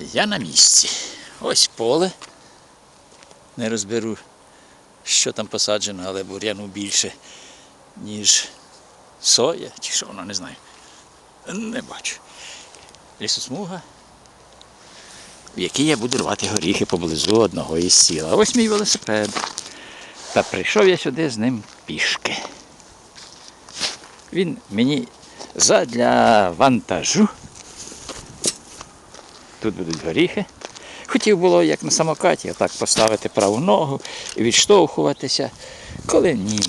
Я на місці. Ось поле. Не розберу, що там посаджено, але бур'яну більше, ніж соя, чи що воно, не знаю. Не бачу. Лісосмуга, в якій я буду рвати горіхи поблизу одного із сіл. А ось мій велосипед. Та прийшов я сюди з ним пішки. Він мені задля вантажу. Тут будуть горіхи. Хотів було, як на самокаті, отак поставити праву ногу і відштовхуватися. Коли ні,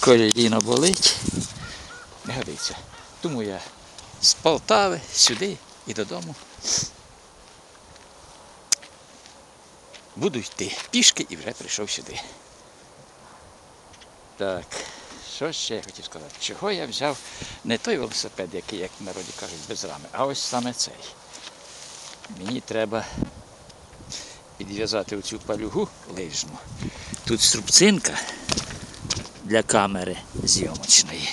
коліно болить, не годиться. Тому я з Полтави сюди і додому. Буду йти пішки і вже прийшов сюди. Так, що ще я хотів сказати? Чого я взяв не той велосипед, який, як в народі кажуть, без рами, а ось саме цей. Мені треба підв'язати оцю палюгу лижну. Тут струбцинка для камери зйомочної.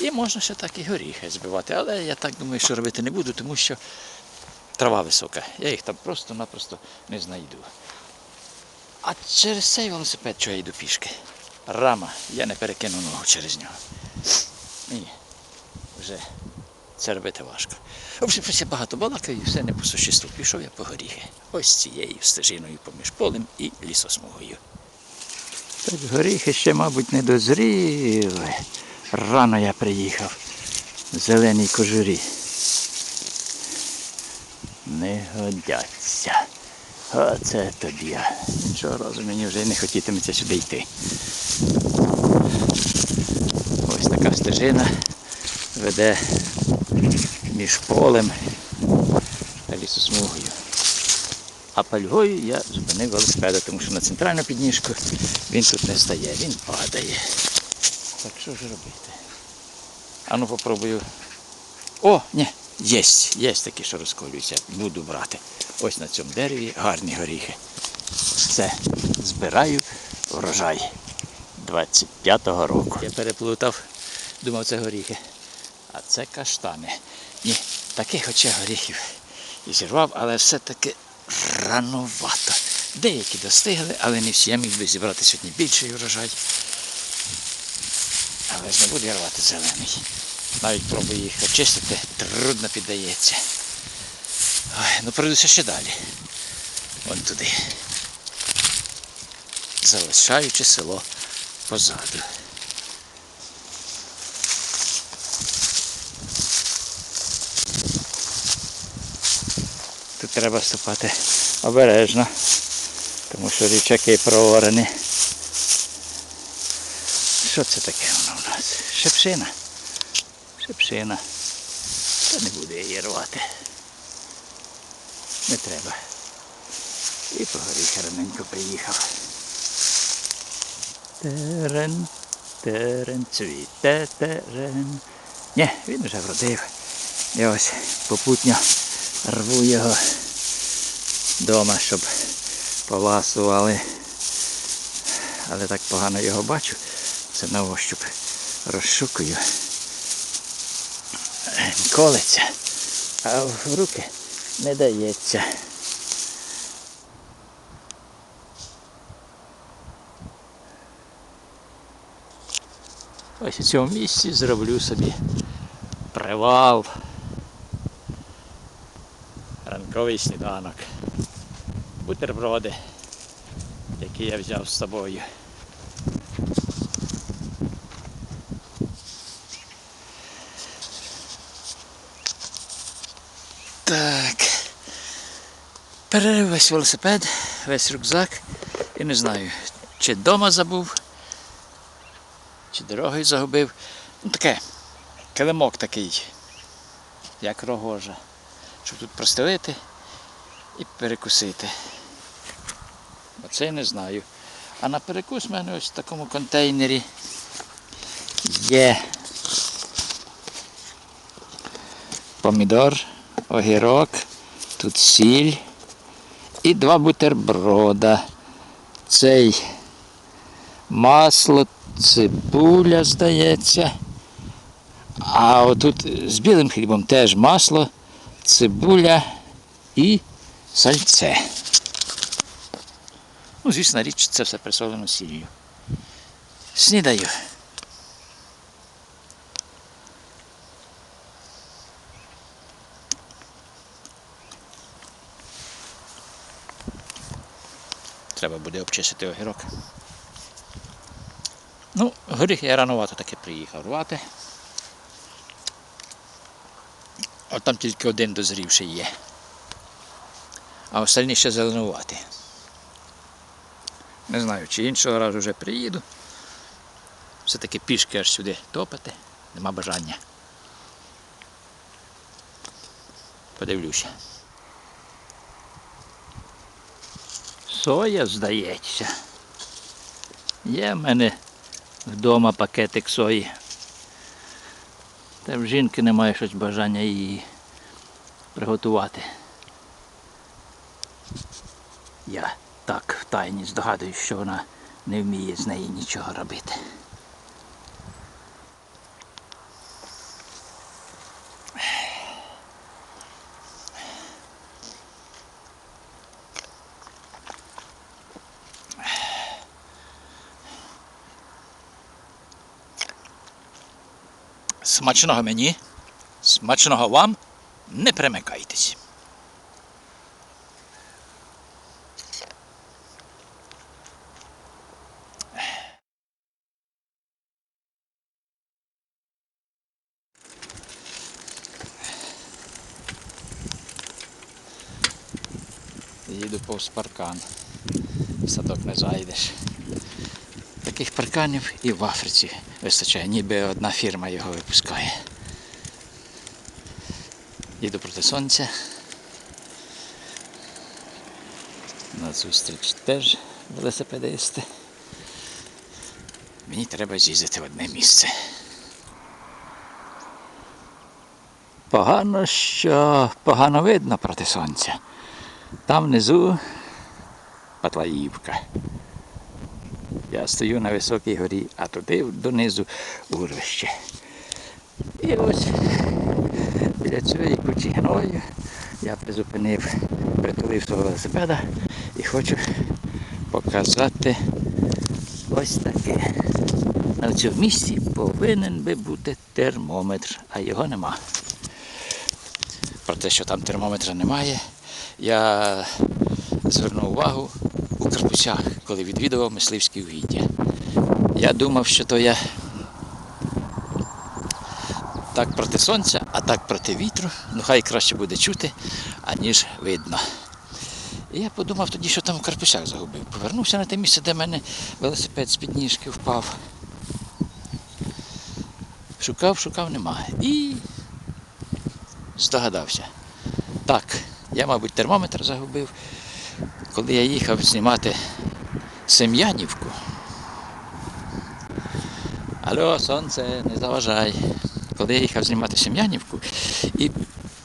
І можна ще так і горіхи збивати. Але я так думаю, що робити не буду, тому що трава висока. Я їх там просто-напросто не знайду. А через цей велосипед, що я йду пішки? Рама, я не перекину ногу через нього. Ні, вже це робити важко. Общем, багато балакаю, все не по существу. Пішов я по горіхи. Ось цією стежиною поміж полем і лісосмугою. Так горіхи ще, мабуть, не дозріли. Рано я приїхав в зеленій кожурі. Не годяться. Оце тобі. Іншого разу мені вже не хотітиметься сюди йти. Ось така стежина веде між полем та лісосмугою. А пальгою я зупинив велосипеда, тому що на центральну підніжку він тут не стає, він падає. Так що ж робити? А ну попробую. О, ні, єсть, є такі, що розколюються. Буду брати. Ось на цьому дереві гарні горіхи. Це збираю врожай 25-го року. Я переплутав, думав, це горіхи. А це каштани. Ні, таких хоча горіхів і зірвав, але все-таки рановато. Деякі достигли, але не всі. Я міг би зібрати сьогодні більший врожай. Але ж не буду я рвати зелений. Навіть пробую їх очистити, трудно піддається. Ой, ну пройдуся ще далі. Вон туди. Залишаючи село позаду. Треба ступати обережно, тому що річаки проорені. Що це таке воно у нас? Шепшина. Шепшина. Та не буду я її рвати. Не треба. І по горі раненько приїхав. Терен, терен, цвіте терен. Ні, він вже вродив. Я ось попутньо рву його вдома, щоб поласували. Але так погано його бачу. Це на ощуп розшукую. Колиться, а в руки не дається. Ось у цьому місці зроблю собі привал. Ранковий сніданок. Бутерброди, які я взяв з собою. Так. Перерив весь велосипед, весь рюкзак. І не знаю, чи вдома забув, чи дорогою загубив. Ну таке, килимок такий, як рогожа. Щоб тут простелити і перекусити. Оце я не знаю. А на перекус в мене ось в такому контейнері є помідор, огірок, тут сіль і два бутерброда. Цей масло, цибуля, здається. А отут з білим хлібом теж масло, цибуля і сальце. Ну, звісно, річ, це все присолено сіллю. Снідаю. Треба буде обчистити огірок. Ну, горіх я ранувато таки приїхав рвати. От там тільки один дозрівший є. А остальні ще зеленувати. Не знаю, чи іншого разу вже приїду. Все-таки пішки аж сюди топити. Нема бажання. Подивлюся. Соя, здається. Є в мене вдома пакетик сої. Та в жінки немає щось бажання її приготувати. Я так втайні здогадуюсь, що вона не вміє з неї нічого робити. Смачного мені, смачного вам, не примикайтесь. Їду повз паркан. В садок не зайдеш. Таких парканів і в Африці вистачає, ніби одна фірма його випускає. Їду проти сонця. На зустріч теж велосипедисти. Мені треба з'їздити в одне місце. Погано, що погано видно проти сонця. Там внизу Патлаївка. Я стою на високій горі, а туди донизу урвище. І ось біля цієї кучі гною я призупинив, притулив свого велосипеда і хочу показати ось таке. На цьому місці повинен би бути термометр, а його нема. Про те, що там термометра немає, я звернув увагу у Карпусях, коли відвідував мисливські угіддя. Я думав, що то я так проти сонця, а так проти вітру. Ну хай краще буде чути, аніж видно. І я подумав тоді, що там в Карпусях загубив. Повернувся на те місце, де в мене велосипед з підніжки впав. Шукав, шукав, немає. І здогадався. Так, я, мабуть, термометр загубив. Коли я їхав знімати Сем'янівку. Алло, сонце, не заважай. Коли я їхав знімати Сем'янівку і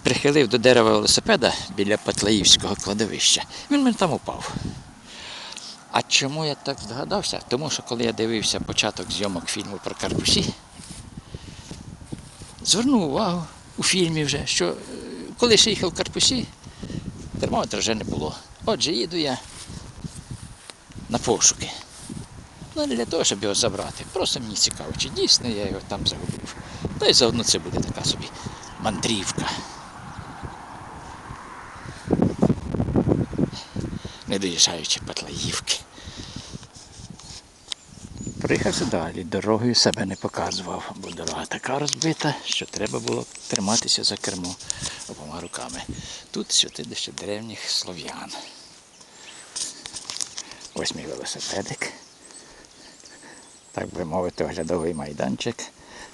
прихилив до дерева велосипеда біля Патлаївського кладовища, він мене там упав. А чому я так здогадався? Тому що коли я дивився початок зйомок фільму про Карпусі, звернув увагу у фільмі вже, що е, коли ще їхав в Карпусі, термометра вже не було. Отже, їду я на пошуки. Ну, не для того, щоб його забрати. Просто мені цікаво, чи дійсно я його там загубив. Та й заодно це буде така собі мандрівка. Не доїжджаючи Патлаївки. Приїхався далі, дорогою себе не показував, бо дорога така розбита, що треба було триматися за кермо руками. Тут святилище древніх слов'ян. Ось мій велосипедик. Так би мовити, оглядовий майданчик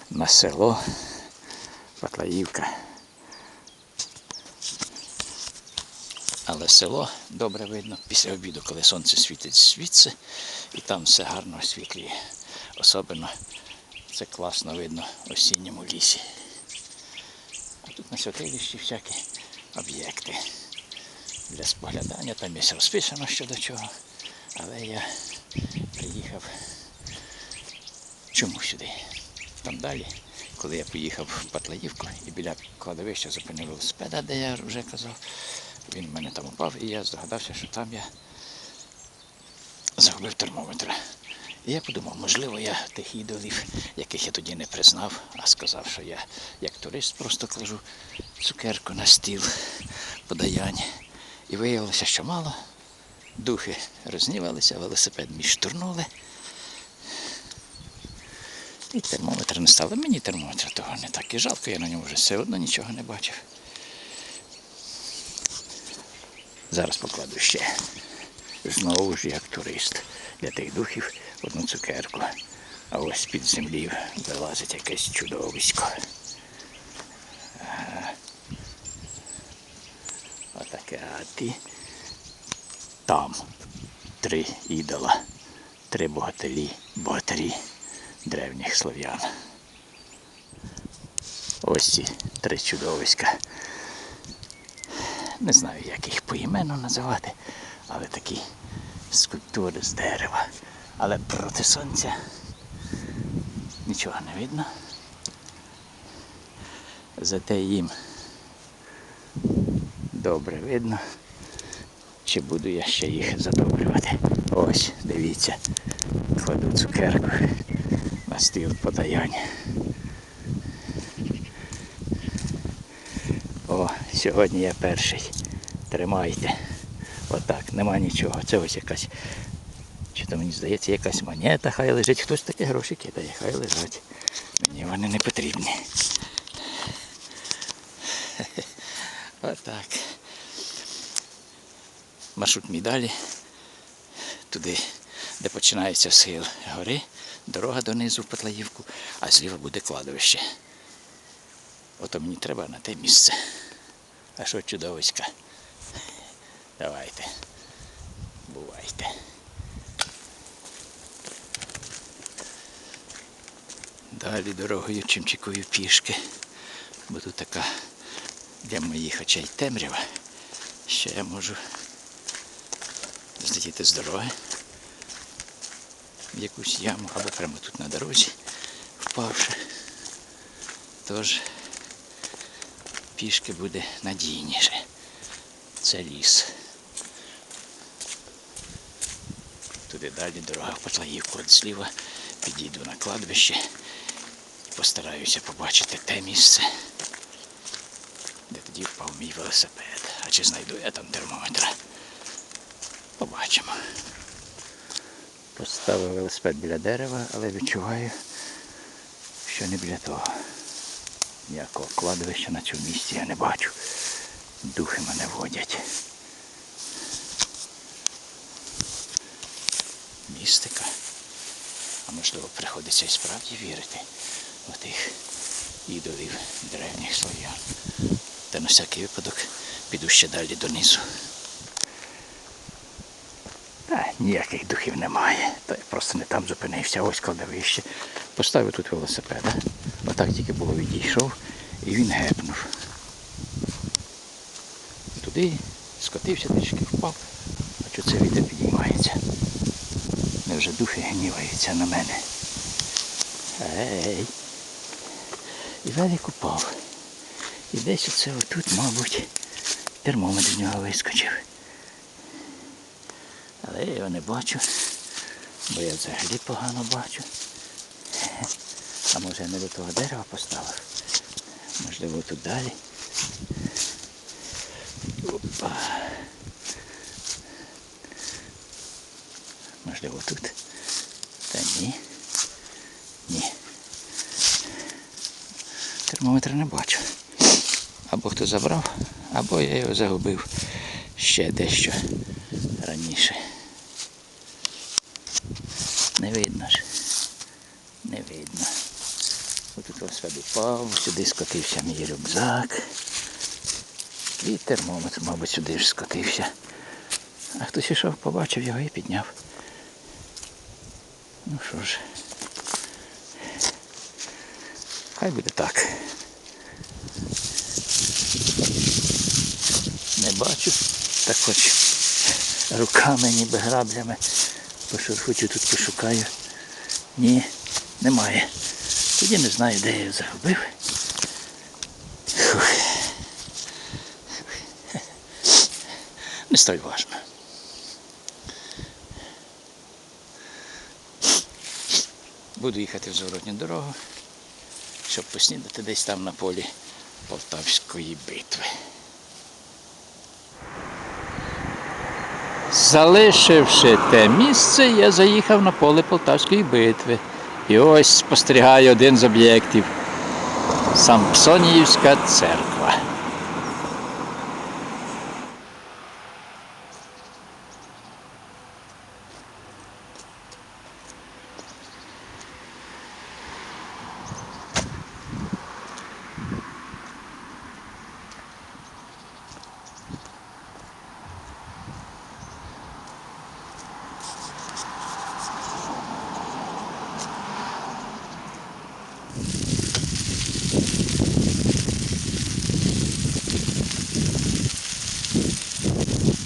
на село Патлаївка. Але село добре видно після обіду, коли сонце світить звідси, і там все гарно освітлює. Особливо це класно видно в осінньому лісі. Тут на святилищі всякі об'єкти для споглядання, там є розписано що до чого. Але я приїхав чому сюди? Там далі, коли я поїхав в Патлаївку і біля кладовища зупинив велосипеда, де я вже казав, Він в мене там упав, і я здогадався, що там я загубив термометр. Я подумав, можливо, я тих ідолів, яких я тоді не признав, а сказав, що я як турист просто кладу цукерку на стіл подаяння. І виявилося, що мало. Духи рознівалися, велосипед мій штурнули. І термометр не стало. Мені термометр того не так і жалко, я на ньому вже все одно нічого не бачив. Зараз покладу ще. Знову ж як турист для тих духів одну цукерку. А ось під землі вилазить якесь чудовисько. Отаке, а ти там три ідола, три богатирі, богатирі древніх слов'ян. Ось ці три чудовиська. Не знаю, як їх поіменно називати, але такі скульптури з дерева. Але проти сонця нічого не видно. Зате їм добре видно, чи буду я ще їх задобрювати. Ось, дивіться, кладу цукерку на стіл подаяння. О, сьогодні я перший. Тримайте. Отак, нема нічого. Це ось якась. Чи то мені здається, якась монета, хай лежить. Хтось такі гроші кидає, хай лежать. Мені вони не потрібні. Отак. Маршрут мій далі. Туди, де починається схил гори, дорога донизу в Петлаївку, а зліва буде кладовище. Ото мені треба на те місце. А що чудовиська? Давайте. Бувайте. Далі дорогою чимчикую пішки. Бо тут така для моїх очей темрява. Що я можу злетіти з дороги в якусь яму або прямо тут на дорозі, впавши. Тож пішки буде надійніше. Це ліс. Туди далі дорога в Патлаївку от зліва. Підійду на кладбище постараюся побачити те місце, де тоді впав мій велосипед. А чи знайду я там термометра? Побачимо. Поставив велосипед біля дерева, але відчуваю, що не біля того. Ніякого кладовища на цьому місці я не бачу. Духи мене водять. Містика. А можливо приходиться і справді вірити в тих ідолів древніх слов'ян. Та на всякий випадок піду ще далі донизу. Та ніяких духів немає. Та я просто не там зупинився, ось кладовище. Поставив тут велосипеда. Отак тільки було відійшов і він гепнув. Туди скотився, трішки впав, а це вітер підіймається. Невже духи гніваються на мене. Ей. І велик упав. І десь оце отут, мабуть, термометр з нього вискочив. Але я його не бачу, бо я взагалі погано бачу. А може я не до того дерева поставив? Можливо тут далі. Опа. Можливо тут. Та ні. Термометра не бачу. Або хто забрав, або я його загубив ще дещо раніше. Не видно ж. Не видно. Отут велосипед упав, сюди скотився мій рюкзак. І термометр, мабуть, сюди ж скотився. А хтось ішов, побачив його і підняв. Ну що ж. Хай буде так. Не бачу, так хоч руками, ніби граблями. Пошурхочу тут пошукаю. Ні, немає. Тоді не знаю, де я його загубив. Не столь важно. Буду їхати в зворотню дорогу, щоб поснідати десь там на полі Полтавської битви. Залишивши те місце, я заїхав на поле Полтавської битви. І ось спостерігаю один з об'єктів Сампсоніївська церква.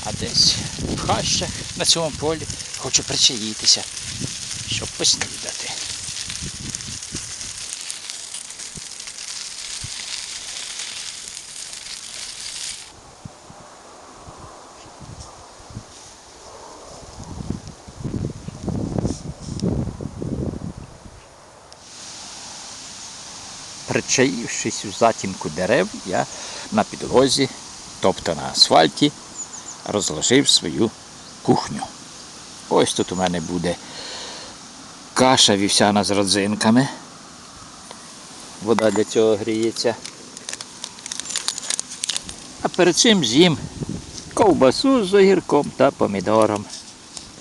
А десь в хащах на цьому полі хочу причаїтися, щоб поснідати. Причаївшись у затінку дерев, я на підлозі, тобто на асфальті, розложив свою кухню. Ось тут у мене буде каша вівсяна з родзинками. Вода для цього гріється. А перед цим з'їм ковбасу з огірком та помідором.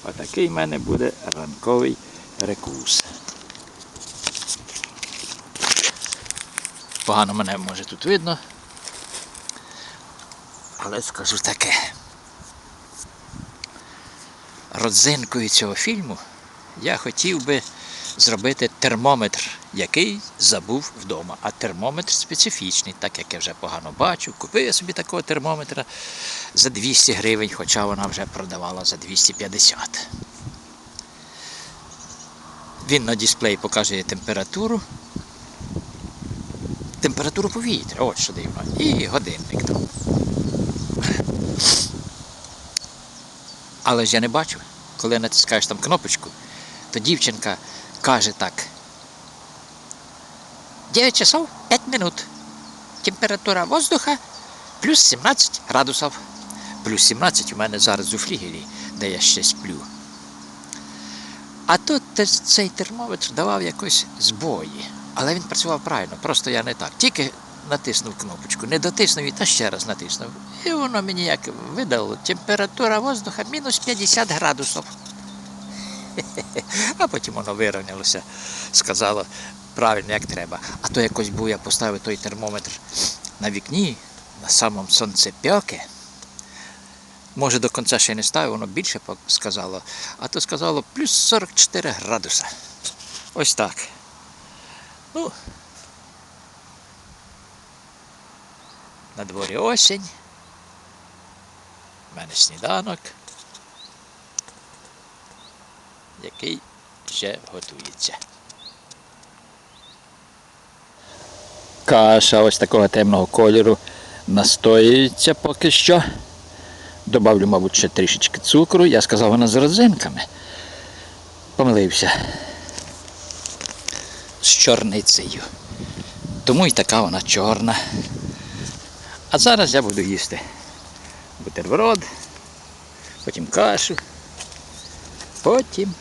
Отакий в мене буде ранковий перекус. Погано мене може тут видно. Але скажу таке. Родзинкою цього фільму я хотів би зробити термометр, який забув вдома. А термометр специфічний, так як я вже погано бачу. Купив я собі такого термометра за 200 гривень, хоча вона вже продавала за 250. Він на дисплеї показує температуру. Температуру повітря, ось що дивно. І годинник там. Але ж я не бачу, коли натискаєш там кнопочку, то дівчинка каже так. 9 часов 5 минут. Температура воздуха плюс 17 градусів. Плюс 17 у мене зараз у флігелі, де я ще сплю. А тут цей термометр давав якось збої. Але він працював правильно, просто я не так. Тільки натиснув кнопочку, не дотиснув і та ще раз натиснув. І воно мені як видало, температура воздуха мінус 50 градусів. А потім воно вирівнялося, сказало правильно, як треба. А то якось був я поставив той термометр на вікні, на самому сонцепьоке. Може, до кінця ще не ставив, воно більше сказало, а то сказало плюс 44 градуса. Ось так. Ну, на дворі осінь. У мене сніданок, який ще готується. Каша ось такого темного кольору настоюється поки що. Добавлю, мабуть, ще трішечки цукру. Я сказав, вона з родзинками. Помилився. З чорницею. Тому і така вона чорна. А зараз я буду їсти бутерброд, потім кашу, потім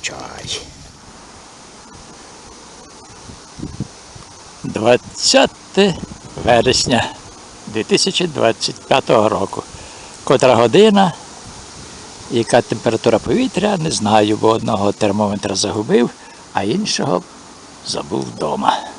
чай. 20 вересня 2025 року. Котра година, яка температура повітря, не знаю, бо одного термометра загубив, а іншого забув вдома.